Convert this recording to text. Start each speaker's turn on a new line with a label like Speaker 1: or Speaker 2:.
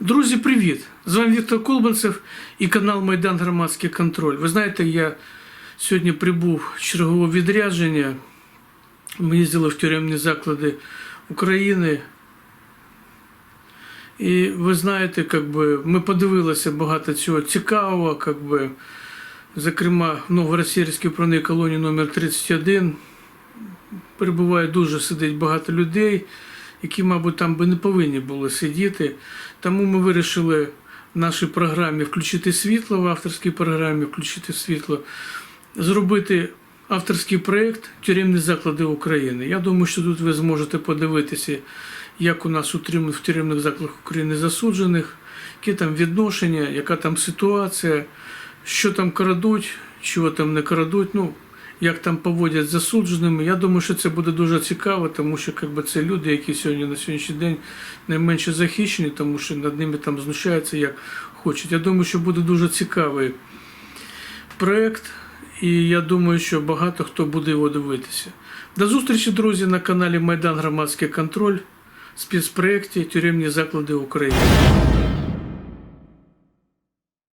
Speaker 1: Друзі, привіт! З вами Віктор Колбанцев і канал Майдан Громадський контроль. Ви знаєте, я сьогодні прибув з чергового відрядження. Ми їздили в тюремні заклади України. І ви знаєте, как би, ми подивилися багато цього цікавого, как би, зокрема, в Новгород-Сіверській колонії номер 31 перебуває дуже сидить багато людей, які, мабуть, там би не повинні були сидіти. Тому ми вирішили в нашій програмі включити світло, в авторській програмі включити світло, зробити авторський проєкт Тюремні заклади України. Я думаю, що тут ви зможете подивитися, як у нас у тюрем- в тюремних закладах України засуджених, які там відношення, яка там ситуація, що там крадуть, чого там не крадуть. Ну, як там поводять з засудженими. Я думаю, що це буде дуже цікаво, тому що якби, це люди, які сьогодні на сьогоднішній день найменше захищені, тому що над ними там знущаються як хочуть. Я думаю, що буде дуже цікавий проєкт, і я думаю, що багато хто буде його дивитися. До зустрічі, друзі, на каналі Майдан Громадський контроль, спецпроєкті Тюремні заклади України.